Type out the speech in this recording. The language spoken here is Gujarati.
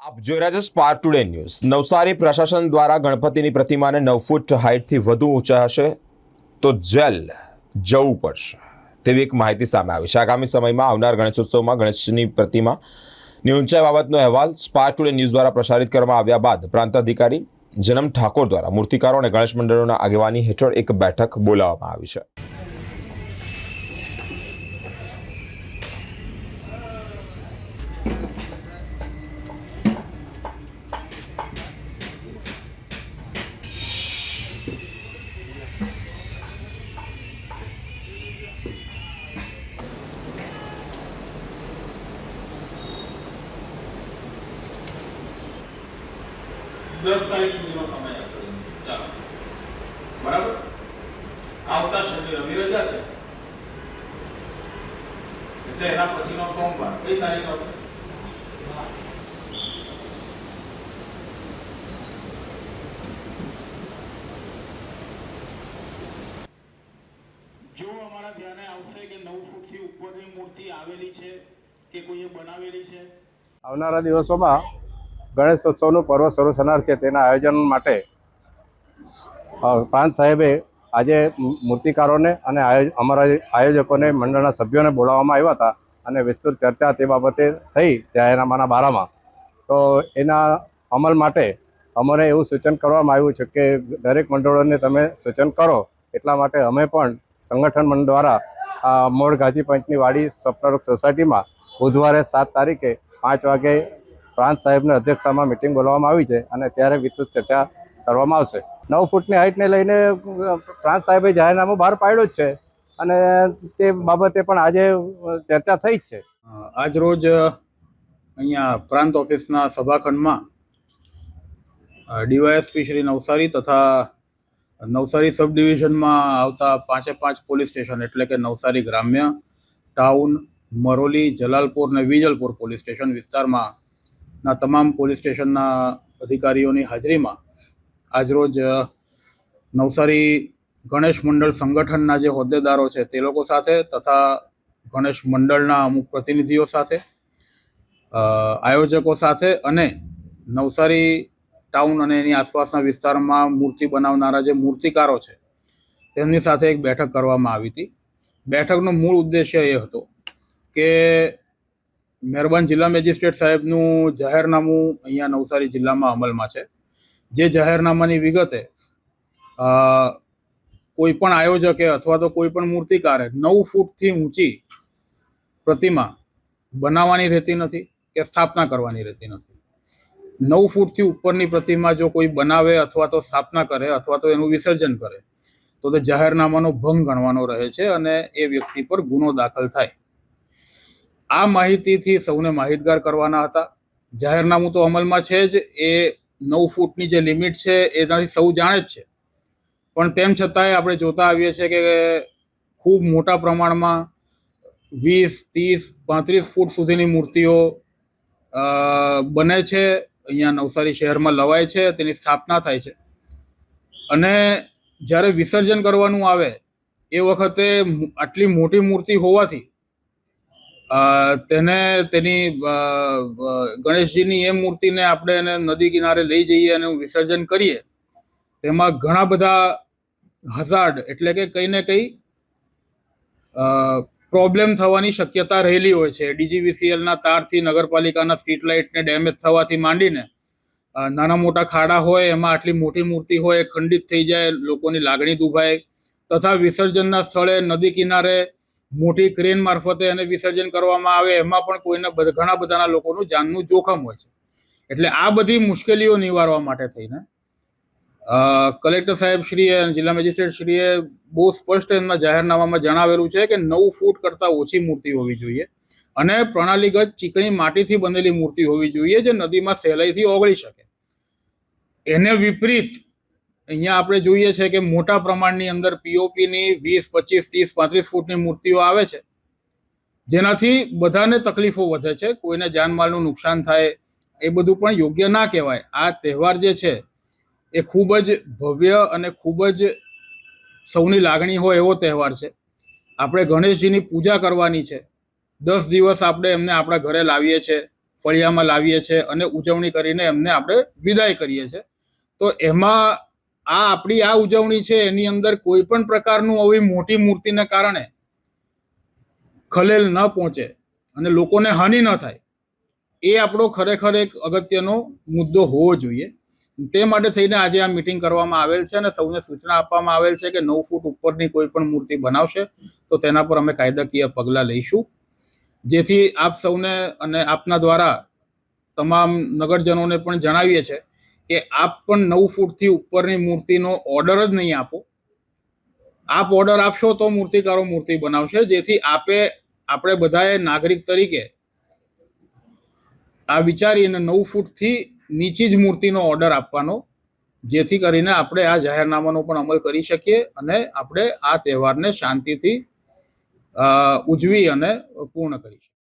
આપ જોઈ રહ્યા છો સ્પાર્ક ટુડે ન્યૂઝ નવસારી પ્રશાસન દ્વારા ગણપતિની પ્રતિમાને નવ ફૂટ હાઇટથી વધુ ઊંચા હશે તો જેલ જવું પડશે તેવી એક માહિતી સામે આવી છે. આગામી સમયમાં આવનાર ગણેશોત્સવમાં ગણેશની પ્રતિમાની ઊંચાઈ બાબતનો અહેવાલ સ્પાર્ક ટુડે ન્યૂઝ દ્વારા પ્રસારિત કરવામાં આવ્યા બાદ પ્રાંત અધિકારી જનમ ઠાકોર દ્વારા મૂર્તિકારો અને ગણેશ મંડળોના આગેવાની હેઠળ એક બેઠક બોલાવવામાં આવી છે. દસ તારીખ સુધીનો સમય આપો ચાલો. બરાબર? આવતા શનિ રવિ રજા છે. એટલે એના પછીનો સોમવાર. કઈ તારીખ આવશે જો અમારા ધ્યાને આવશે કે નવ ફૂટથી ઉપરની મૂર્તિ આવેલી છે કે કોઈએ બનાવેલી છે? આવનારા દિવસોમાં ગણેશોત્સવનું પર્વ શરૂ થનાર છે તેના આયોજન માટે પ્રાંત સાહેબે આજે મૂર્તિકારોને અને અમારા આયોજકોને, મંડળના સભ્યોને બોલાવવામાં આવ્યા હતા અને વિસ્તૃત ચર્ચા તે બાબતે થઈ જાહેરનામાના બારામાં. તો એના અમલ માટે અમને એવું સૂચન કરવામાં આવ્યું છે કે દરેક મંડળોને તમે સૂચન કરો, એટલા માટે અમે પણ સંગઠન મંડળ દ્વારા આ મોડ ગાજી પંચની વાડી સ્વપ્નરૂપ સોસાયટીમાં બુધવારે સાત તારીખે પાંચ વાગે પ્રાંત સાહેબની અધ્યક્ષતામાં મિટિંગ બોલાવવામાં આવી છે અને ત્યારે વિસ્તૃત ચર્ચા કરવામાં આવશે. નવ ફૂટની હાઇટને લઈને પ્રાંત સાહેબે જાહેરનામું બહાર પાડ્યું જ છે અને તે બાબતે પણ આજે ચર્ચા થઈ જ છે. આજ રોજ અહીંયા પ્રાંત ઓફિસના સભાખંડમાં ડીવાયએસપી શ્રી નવસારી તથા નવસારી સબ ડિવિઝનમાં આવતા પાંચે પાંચ પોલીસ સ્ટેશન એટલે કે નવસારી ગ્રામ્ય, ટાઉન, મરોલી, જલાલપુર અને વિજલપુર પોલીસ સ્ટેશન વિસ્તારમાં ના, તમામ પોલીસ સ્ટેશનના અધિકારીઓની હાજરીમાં આજરોજ નવસારી ગણેશ મંડળ સંગઠનના જે હોદ્દેદારો છે તે લોકો સાથે તથા ગણેશ મંડળના અમુક પ્રતિનિધિઓ સાથે આયોજકો સાથે અને નવસારી ટાઉન અને એની આસપાસના વિસ્તારમાં મૂર્તિ બનાવનારા જે મૂર્તિકારો છે તેમની સાથે એક બેઠક કરવામાં આવી હતી. બેઠકનો મૂળ ઉદ્દેશ્ય એ હતો કે મહેરબાન જિલ્લા મેજિસ્ટ્રેટ સાહેબનું જાહેરનામું અહીંયા નવસારી જિલ્લામાં અમલમાં છે. જે જાહેરનામાની વિગતે કોઈ પણ આયોજકે અથવા તો કોઈ પણ મૂર્તિકારે નવ ફૂટથી ઊંચી પ્રતિમા બનાવવાની રહેતી નથી કે સ્થાપના કરવાની રહેતી નથી. નવ ફૂટથી ઉપરની પ્રતિમા જો કોઈ બનાવે અથવા તો સ્થાપના કરે અથવા તો એનું વિસર્જન કરે, તો તે જાહેરનામાનો ભંગ ગણવાનો રહે છે અને એ વ્યક્તિ પર ગુનો દાખલ થાય. આ માહિતીથી સૌને માહિતગાર કરવાના હતા. જાહેરનામું તો અમલમાં છે જ. એ નવ ફૂટની જે લિમિટ છે, એનાથી સૌ જાણે જ છે. પણ તેમ છતાંય આપણે જોતા આવીએ છીએ કે ખૂબ મોટા પ્રમાણમાં વીસ, ત્રીસ, પાંત્રીસ ફૂટ સુધીની મૂર્તિઓ બને છે. અહીંયા નવસારી શહેરમાં લવાય છે. તેની સ્થાપના થાય છે. અને જ્યારે વિસર્જન કરવાનું આવે, એ વખતે આટલી મોટી મૂર્તિ હોવાથી તેને તેની ગણેશજીની એ મૂર્તિને આપણે એને નદી કિનારે લઈ જઈએ અને વિસર્જન કરીએ, તેમાં ઘણા બધા હઝાર્ડ એટલે કે કંઈ ને કંઈ પ્રોબ્લેમ થવાની શક્યતા રહેલી હોય છે. ડીજીવીસીએલના તારથી નગરપાલિકાના સ્ટ્રીટ લાઇટને ડેમેજ થવાથી માંડીને નાના મોટા ખાડા હોય, એમાં આટલી મોટી મૂર્તિ હોય ખંડિત થઈ જાય, લોકોની લાગણી દુભાય, તથા વિસર્જનના સ્થળે નદી કિનારે મોટી ક્રેન મારફતે એને વિસર્જન કરવામાં આવે, એમાં પણ કોઈને ઘણા બધાના લોકોનું જાનનું જોખમ હોય છે. એટલે આ બધી મુશ્કેલીઓ નિવારવા માટે થઈને કલેક્ટર સાહેબ શ્રીએ અને જિલ્લા મેજિસ્ટ્રેટ શ્રીએ બહુ સ્પષ્ટ એમના જાહેરનામામાં જણાવેલું છે કે નવ ફૂટ કરતાં ઓછી મૂર્તિ હોવી જોઈએ અને પ્રણાલીગત ચીકણી માટીથી બનેલી મૂર્તિ હોવી જોઈએ જે નદીમાં સહેલાઈથી ઓગળી શકે. એને વિપરીત અહીંયા આપણે જોઈએ છે કે મોટા પ્રમાણની અંદર પીઓપીની વીસ, પચીસ, ત્રીસ, પાંત્રીસ ફૂટની મૂર્તિઓ આવે છે. જેનાથી બધાને તકલીફો વધે છે. કોઈને જાનમાલનું નુકસાન થાય, એ બધું પણ યોગ્ય ના કહેવાય. આ તહેવાર જે છે, એ ખૂબ જ ભવ્ય અને ખૂબ જ સૌની લાગણી હોય એવો તહેવાર છે. આપણે ગણેશજીની પૂજા કરવાની છે. દસ દિવસ આપણે એમને આપણા ઘરે લાવીએ છીએ ફળિયામાં લાવીએ છીએ અને ઉજવણી કરીને એમને આપણે વિદાય કરીએ છીએ તો એમાં આ આપણી આ ઉજવણી છે, એની અંદર કોઈ પણ પ્રકારનું આવી મોટી મૂર્તિને કારણે ખલેલ ન પહોંચે અને લોકોને હાનિ ન થાય. એ આપણો ખરેખર એક અગત્યનો મુદ્દો હોવો જોઈએ. તે માટે થઈને આજે આ મિટિંગ કરવામાં આવેલ છે અને સૌને સૂચના આપવામાં આવેલ છે કે નવ ફૂટ ઉપરની કોઈ પણ મૂર્તિ બનાવશે તો તેના પર અમે કાયદાકીય પગલાં લઈશું. જેથી આપ સૌને અને આપના દ્વારા તમામ નગરજનોને પણ જણાવીએ છે કે આપ પણ નવ ફૂટથી ઉપરની મૂર્તિનો ઓર્ડર જ નહીં આપો. આપ ઓર્ડર આપશો તો મૂર્તિકારો મૂર્તિ બનાવશે, જેથી આપે, આપણે બધાએ નાગરિક તરીકે આ વિચારીને નવ ફૂટથી નીચી જ મૂર્તિનો ઓર્ડર આપવાનો, જેથી કરીને આપણે આ જાહેરનામાનો પણ અમલ કરી શકીએ અને આપણે આ તહેવારને શાંતિથી ઉજવી અને પૂર્ણ કરી શકીએ.